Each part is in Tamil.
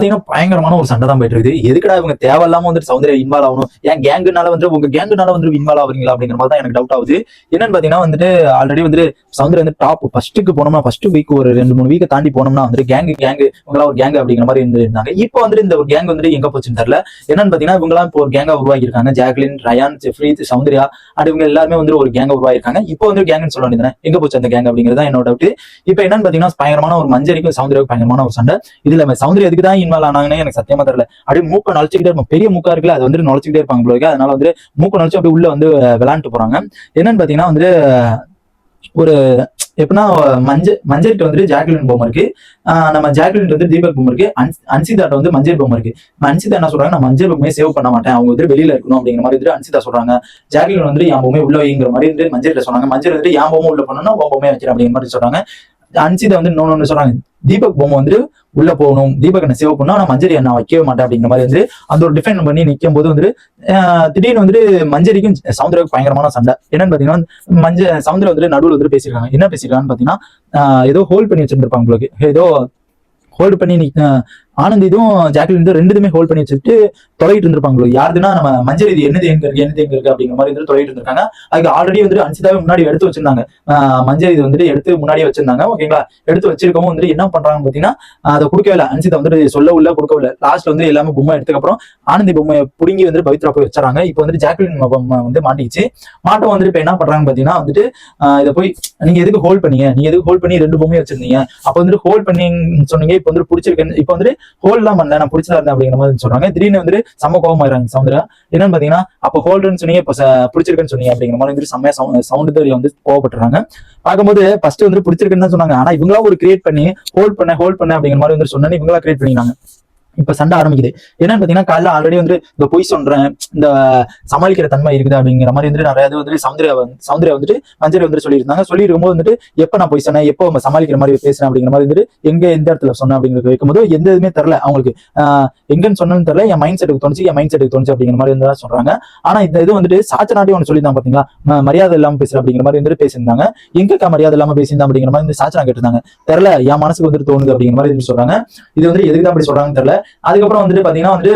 பாத்தீங்கன்னா பயங்கரமான ஒரு சண்டை தான் போயிட்டு இருக்குது. எதுக்குடா இவங்க தேவையில்லாம வந்துட்டு சௌந்தர்யா இன்வால்வ் ஆகணும்? ஏன் கேங்குனால வந்து உங்க கேங்குனால வந்து இன்வால்வ் ஆகுறீங்களா அப்படிங்கிற மாதிரி தான் எனக்கு டவுட் ஆகுது. என்னன்னு பாத்தீங்கன்னா வந்துட்டு ஆல்ரெடி வந்து சௌந்தர்யா வந்து டாப் ஃபர்ஸ்ட்டுக்கு போனோம்னா ஃபர்ஸ்ட் வீக் ஒரு ரெண்டு மூணு வீக்கை தாண்டி போனோம்னா வந்து கேங்கு கேங்கு இவங்களா ஒரு கேங்கு அப்படிங்கிற மாதிரி இருந்திருந்தாங்க இப்போ வந்துட்டு இந்த ஒரு கேங் வந்துட்டு எங்க போச்சுன்னு தெரியல. என்னன்னு பாத்தீங்கன்னா இவங்கலாம் இப்போ ஒரு கேங்கா உருவாக்கியிருக்காங்க. ஜாக்லின் ரயான் ஜெஃப்ரி சௌந்தர்யா அப்படி இவங்க எல்லாருமே வந்து ஒரு கேங்க உருவாயிருக்காங்க இப்போ வந்து கேங்னு சொல்ல வேண்டியது எங்க போச்சு அந்த கேங் அப்படிங்கிறது என்னோட டவுட் இப்போ என்னன்னு பாத்தீங்கன்னா பயங்கரமான ஒரு மஞ்சரிக்கும் சௌந்தர்யாவுக்கு பயங்கரமான ஒரு சண்டை. இதுல நம்ம சௌந்தர்யா எதுக்கு தான் இன்வால்வ் ஆனாங்கன்னு எனக்கு சத்தியமா தெரியல. அப்படியே மூக்க நுழைச்சிக்கிட்டே இருக்கும். பெரிய மூக்கா இருக்குல்ல அது வந்து நுழைச்சிக்கிட்டே இருப்பாங்க போல அதனால வந்து மூக்க நுழைச்சு அப்படியே உள்ள வந்து விளையாண்டு போறாங்க. என்னன்னு பாத்தீங்கன்னா வந்து ஒரு எப்படின்னா மஞ்சள் மஞ்சள்கிட்ட வந்து ஜாக்லின் பொம்மை இருக்கு. ஆஹ் நம்ம ஜாக்லின் வந்து தீபக் பொம்மை இருக்கு. அன்சிதாட்ட வந்து மஞ்சள் பொம்மை இருக்கு. அன்சிதா என்ன சொல்றாங்க? நான் மஞ்சள் பொம்மையை சேவ் பண்ண மாட்டேன். அவங்க வந்து வெளியில இருக்கணும் அப்படிங்கிற மாதிரி வந்து அன்சிதா சொல்றாங்க. ஜாக்லின் வந்து என் பொம்மை உள்ள வைங்கிற மாதிரி வந்து மஞ்சள் சொன்னாங்க. மஞ்சள் வந்து என் பொம்மை உள்ள பண்ணணும் உன் பொம்மையை வைக்கிறேன் அப்படிங்கிற மாதிரி சொல்றாங்க. அன்சிதா வந்து இன்னொன்னு சொன்னாங்க. சொல்றாங்க தீபக் பொம்மை வந்து உள்ள போகணும். தீபக் என்ன சேவ் பண்ணா? நான் மஞ்சரி நான் வைக்கவே மாட்டேன் அப்படிங்கிற மாதிரி வந்து அந்த ஒரு டிஃபைன் பண்ணி நிற்கும் போது வந்து திடீர்னு வந்து மஞ்சரிக்கும் சவுந்தரவுக்கு பயங்கரமான சண்டை. என்னன்னு பாத்தீங்கன்னா மஞ்ச சவுந்தர வந்து நடுவில் வந்து பேசியிருக்காங்க. என்ன பேசியிருக்காங்கன்னு பாத்தீங்கன்னா ஏதோ ஹோல்ட் பண்ணி வச்சிருந்திருப்பாங்க உங்களுக்கு ஏதோ ஹோல்டு பண்ணி ஆனந்த் இதுவும் ஜாக்லின் இதுவும் ரெண்டுமே ஹோல்ட் பண்ணி வச்சுட்டு தொலைகிட்டு இருந்திருப்பாங்களோ? யாருதுன்னா நம்ம மஞ்சள் இது என்னது எங்க இருக்கு என்னது எங்க இருக்கு அப்படிங்கிற மாதிரி வந்து தொலைகிட்டு இருந்திருக்காங்க. அதுக்கு ஆல்ரெடி வந்துட்டு அன்சிதாவே முன்னாடி எடுத்து வச்சிருந்தாங்க. மஞ்சள் இது வந்துட்டு எடுத்து முன்னாடியே வச்சிருந்தாங்க. ஓகேங்களா எடுத்து வச்சிருக்கவும் வந்துட்டு என்ன பண்றாங்கன்னு பாத்தீங்கன்னா அதை கொடுக்கவில்லை அன்சிதா வந்துட்டு சொல்ல உள்ள கொடுக்கவே லாஸ்ட்ல வந்து எல்லாமே பொம்மை எடுத்ததுக்கப்புறம் ஆனந்தி பொம்மையை புடுங்கி வந்து பவித்ரா போய் வச்சாங்க இப்போ வந்துட்டு ஜாக்லின் பொம்மை வந்து மாட்டிக்கிச்சு. மாட்டம் வந்துட்டு இப்போ என்ன பண்றாங்க பாத்தீங்கன்னா வந்துட்டு இதை போய் நீங்க எதுக்கு ஹோல்ட் பண்ணீங்க? நீங்க எதுக்கு ஹோல்ட் பண்ணி ரெண்டு பொம்மையை வச்சிருந்தீங்க? அப்ப வந்துட்டு ஹோல்ட் பண்ணி சொன்னீங்க. இப்போ வந்து பிடிச்சிருக்கேன் இப்போ வந்துட்டு ஹோல்ட் தான் பண்ணல நான் பிடிச்சதா இருந்தேன் அப்படிங்கிற மாதிரி சொல்றாங்க. திடீர்னு வந்து செம்ம இருக்காங்க சவுந்தரா என்னன்னு பாத்தீங்கன்னா அப்போ ஹோல்டுன்னு சொன்னீங்க இப்போ பிடிச்சிருக்குன்னு சொன்னீங்க அப்படிங்கிற மாதிரி வந்து செம்மையா சவுண்ட் தரி வந்து கோவப்பட்டுறாங்க. பார்க்கும்போது ஃபர்ஸ்ட் வந்து பிடிச்சிருக்குன்னு தான் சொன்னாங்க. ஆனா இவங்களா ஒரு கிரியேட் பண்ணி ஹோல்ட் பண்ண ஹோல்ட் பண்ண அப்படிங்கிற மாதிரி வந்து சொன்னா இவங்களா கிரியேட் பண்ணிருந்தாங்க இப்ப சண்டை ஆரம்பிக்குது. என்னன்னு பாத்தீங்கன்னா காலைல ஆல்ரெடி வந்து இந்த பொய் சொல்றேன் இந்த சமாளிக்கிற தன்மை இருக்குது அப்படிங்கிற மாதிரி வந்துட்டு நிறைய இது வந்துட்டு சௌந்தர்யா வந்து சௌந்தர்யா வந்துட்டு மஞ்சள் வந்துட்டு சொல்லியிருந்தாங்க. சொல்லியிருக்கும் போது வந்துட்டு எப்ப நான் பொய் சொன்னேன் எப்போ சமாளிக்கிற மாதிரி பேசுறேன் அப்படிங்கிற மாதிரி வந்துட்டு எங்க எந்த இடத்துல சொன்னேன் அப்படிங்கிறது வைக்கும்போது எந்த இதுவுமே தெரியல. அவங்களுக்கு ஆஹ் எங்கன்னு சொன்னு தெரியல என் மைண்ட் செட்டுக்கு தோணுச்சு என் மைண்ட் செட்டுக்கு தோணுச்சு அப்படிங்கிற மாதிரி வந்து சொல்றாங்க. ஆனா இந்த இது வந்துட்டு சாச்ச நாட்டி ஒன்று சொல்லியிருந்தாங்க பாத்தீங்களா? மரியாதை இல்லாம பேசுற அப்படிங்கிற மாதிரி வந்துட்டு பேசியிருந்தாங்க. எங்கக்கா மரியாதை இல்லாம பேசியிருந்தா அப்படிங்கிற மாதிரி சாச்சனா கேட்டிருந்தாங்க. தெரியல என் மனசுக்கு வந்துட்டு தோணுது அப்படிங்கிற மாதிரி சொல்றாங்க. இது வந்து எதுக்கு தான் அப்படி சொல்றாங்கன்னு தெரியல. அதுக்கப்புறம் வந்துட்டு பாத்தீங்கன்னா வந்து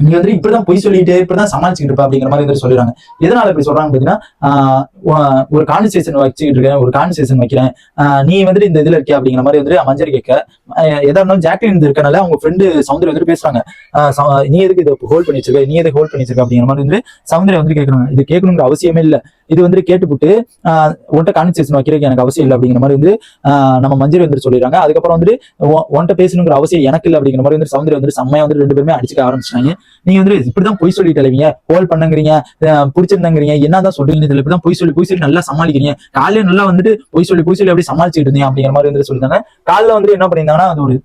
நீ வந்துட்டு இப்படிதான் பொய் சொல்லிட்டு இப்படிதான் சமாளிச்சுட்டு இருப்ப அப்படிங்கிற மாதிரி வந்து சொல்லிடுறாங்க. எதனால இப்படி சொல்றாங்க பாத்தீங்கன்னா ஒரு கான்வர்சேஷன் வச்சுக்கிட்டு இருக்கேன் ஒரு கான்வர்சேஷன் வைக்கிறேன். நீ வந்துட்டு இந்த இதுல இருக்கியா அப்படிங்கிற மாதிரி வந்து மஞ்சள் கேட்க எதா இருந்தாலும் ஜாக்லின் இருக்கனால அவங்க ஃப்ரெண்டு சௌந்தர்யா வந்துட்டு பேசுறாங்க. நீ எதுக்கு இதை ஹோல்ட் பண்ணி வச்சிருக்க நீ எதுக்கு ஹோல்ட் பண்ணி வச்சிருக்க அப்படிங்கிற மாதிரி வந்து சௌந்தர்யா வந்து கேட்கறாங்க. இது கேட்கணுங்கிற அவசியமே இல்ல. இது வந்து கேட்டுப்புட்டு உன்ட்ட கான்வர்சேஷன் வைக்கிறதுக்கு எனக்கு அவசியம் இல்லை அப்படிங்கிற மாதிரி வந்து நம்ம மஞ்சள் வந்துட்டு சொல்லிடுறாங்க. அதுக்கப்புறம் வந்துட்டு உன்ட்ட பேசணுங்கிற அவசியம் எனக்கு இல்லை அப்படிங்கிற மாதிரி வந்து சௌந்தர்யா வந்துட்டு செம்மையா வந்து ரெண்டு பேருமே அடிச்சுக்க ஆரம்பிச்சிட்டாங்க. நீங்க வந்து இப்படிதான் பொய் சொல்லிட்டு அலைவீங்க ஹோல் பண்ணுங்கிறீங்க. பிடிச்சிருந்தாங்கிறீங்க. என்னதான் சொல்றீங்க இதுல இப்படிதான் பொய் சொல்லி பொய் சொல்லி நல்லா சமாளிக்கிறீங்க. காலையில நல்லா வந்துட்டு பொய் சொல்லி பொய் சொல்லி அப்படி சமாளிச்சுட்டு இருந்தீங்க அப்படிங்கிற மாதிரி வந்து சொல்லியிருந்தாங்க காலைல வந்துட்டு என்ன பண்ணியிருந்தாங்கன்னா அது ஒரு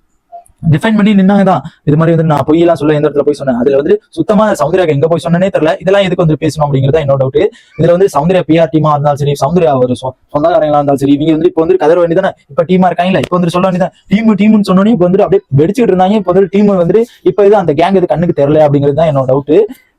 டிஃபைன் பண்ணி நின்னாங்க தான். இது மாதிரி வந்து நான் பொய்யெல்லாம் சொல்ல எந்த இடத்துல போய் சொன்னேன்? அதுல வந்து சுத்தமா சௌந்தர்யா எங்க போய் சொன்னனே தெரியல. இதெல்லாம் எதுக்கு வந்து பேசணும் அப்படிங்கிறது என்னோட டவுட் இதுல வந்து சௌந்தர்யா பிஆர் டீமா இருந்தாலும் சரி சௌந்தர்யா ஒரு சொந்தக்காரங்களா இருந்தாலும் சரி இவங்க வந்து இப்போ வந்து கதற வேண்டியதானே இப்ப டீமா இருக்காங்களா? இப்போ வந்து சொல்ல வேண்டியதான் டீம் டீம்னு சொன்னோன்னே இப்போ வந்து அப்படியே வெடிச்சுட்டு இருந்தாங்க. இப்போ வந்து டீம் வந்து இப்போ இது அந்த கேங் இது கண்ணுக்கு தெரியல அப்படிங்கிறது தான் என்னோட டவுட்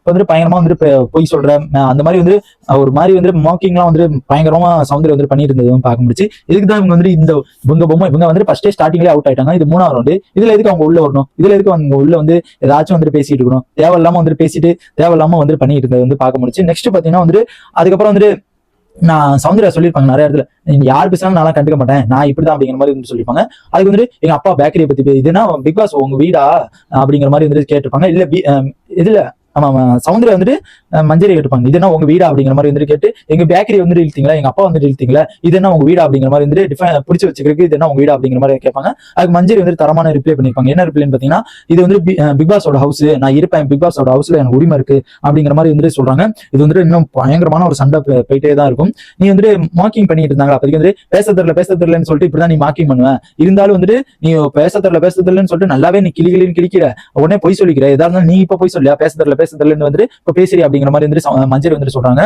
இப்போ வந்துட்டு பயங்கரமா வந்துட்டு இப்ப பொய் சொல்றேன் அந்த மாதிரி வந்து ஒரு மாதிரி வந்து மாக்கிங்லாம் வந்துட்டு பயங்கரமா சௌந்தர்யா வந்து பண்ணிட்டு இருந்ததும் பார்க்க முடிச்சு இதுக்கு தான் இவங்க வந்துட்டு இந்த இவங்க பொம்மை இவங்க வந்து ஃபர்ஸ்டே ஸ்டார்டிங்லேயே அவுட் ஆயிட்டாங்க. இது மூணாவது ரவுண்டு இதுல எதுக்கு அவங்க உள்ள வரணும்? இதுல எதுக்கு அவங்க உள்ள வந்து ஏதாச்சும் வந்துட்டு பேசிட்டு இருக்கணும்? தேவையில்லாம வந்துட்டு பேசிட்டு தேவையில்லாம வந்து பண்ணிட்டு இருந்தது வந்து பார்க்க முடிச்சு நெக்ஸ்ட் பாத்தீங்கன்னா வந்துட்டு அதுக்கப்புறம் வந்துட்டு நான் சௌந்தர்யா சொல்லியிருப்பாங்க நிறைய இடத்துல நீங்க யார் பேசினாலும் நல்லா கண்டுக்க மாட்டேன். நான் இப்படிதான் அப்படிங்கிற மாதிரி வந்து சொல்லியிருப்பாங்க. அதுக்கு வந்துட்டு எங்க அப்பா பேக்கரியை பத்தி பே- இதுனா பிக் பாஸ் உங்க வீடா? அப்படிங்கிற மாதிரி வந்துட்டு கேட்டிருப்பாங்க. இல்ல இதுல ஆமா ஆமா. வந்துட்டு மஞ்சரி கேட்டுப்பாங்க. இது என்ன உங்க வீடா? அப்படிங்கிற மாதிரி வந்துட்டு கேட்டு எங்க பேக்கரி வந்துட்டு இழுத்தீங்களா? எங்க அப்பா வந்துட்டு இழுத்தீங்களா? இது என்ன உங்க வீடா? அப்படிங்கிற மாதிரி வந்துட்டு டிஃபைன் பிடிச்சி வச்சுக்கிறதுக்கு இது என்ன உங்க வீடா? அப்படிங்கிற மாதிரி கேட்பாங்க. அதுக்கு மஞ்சரி வந்து தரமான ரிப்ளை பண்ணிருப்பாங்க என்ன ரிப்ளைன்னு பாத்தீங்கன்னா இது வந்து பி- பிக் பாஸோட ஹவுஸ் நான் இருப்பேன். பிக் பாஸோட ஹவுஸ்ல எனக்கு உரிமை இருக்கு. அப்படிங்கிற மாதிரி வந்துட்டு சொல்றாங்க. இது வந்துட்டு இன்னும் பயங்கரமான ஒரு சண்டை போயிட்டே தான் இருக்கும். நீ வந்துட்டு மாக்கிங் பண்ணிட்டு இருந்தாங்க அப்போதைக்கு வந்து பேச தெரியல பேச தெரியலன்னு சொல்லிட்டு இப்படிதான் நீ மாக்கிங் பண்ணுவேன் இருந்தாலும் வந்துட்டு நீ பேச தெரியல பேச தெரியலன்னு சொல்லிட்டு நல்லாவே நீ கிளி கிளின்னு கிளிக்கிற. உடனே போய் சொல்லிக்கிற. ஏதாவது நீ இப்ப போய் சொல்லியா? பேச தெரியல பேச தெரியலன்னு வந்து இப்ப பேசுறி அப்படிங்கிற மாதிரி வந்து மஞ்சள் வந்துட்டு சொல்றாங்க.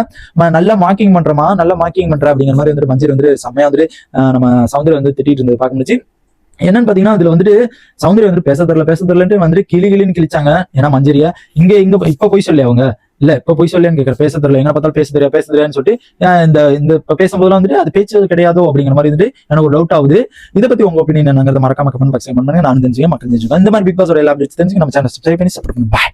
நல்லா மாக்கிங் பண்றமா நல்லா மாக்கிங் பண்ற அப்படிங்கிற மாதிரி வந்து மஞ்சள் வந்து செம்மையா வந்து நம்ம சவுந்தர் வந்து திட்டிட்டு இருந்தது பார்க்க முடிச்சு என்னன்னு பாத்தீங்கன்னா அதுல வந்துட்டு சௌந்தர்யம் வந்து பேச தரல பேச தரலன்ட்டு வந்துட்டு கிளி கிளின்னு கிழிச்சாங்க. ஏன்னா மஞ்சரியா இங்க இங்க இப்ப போய் சொல்லி அவங்க? இல்ல இப்ப போய் சொல்லியான்னு கேட்கற பேச தெரியல எங்க பார்த்தாலும் பேச தெரியா பேச தெரியான்னு சொல்லிட்டு இந்த இந்த இப்ப பேசும்போதெல்லாம் வந்துட்டு அது பேச்சு கிடையாதோ அப்படிங்கிற மாதிரி வந்துட்டு எனக்கு ஒரு டவுட் ஆகுது. இதை பத்தி உங்க ஒப்பீனியன் என்னங்கிறத மறக்காம கமெண்ட் பாக்ஸ் பண்ணுங்க. நான் தெரிஞ்சுக்க மக்கள் தெரிஞ்சுக்கோங்க இந்த மாதிரி பிக் பாஸ் எல்லா தெரிஞ்சுக்க நம்ம சேனல் சப்ஸ்கிரைப் பண்ணி சப்போர்ட் பண்ணுங்க. பாய்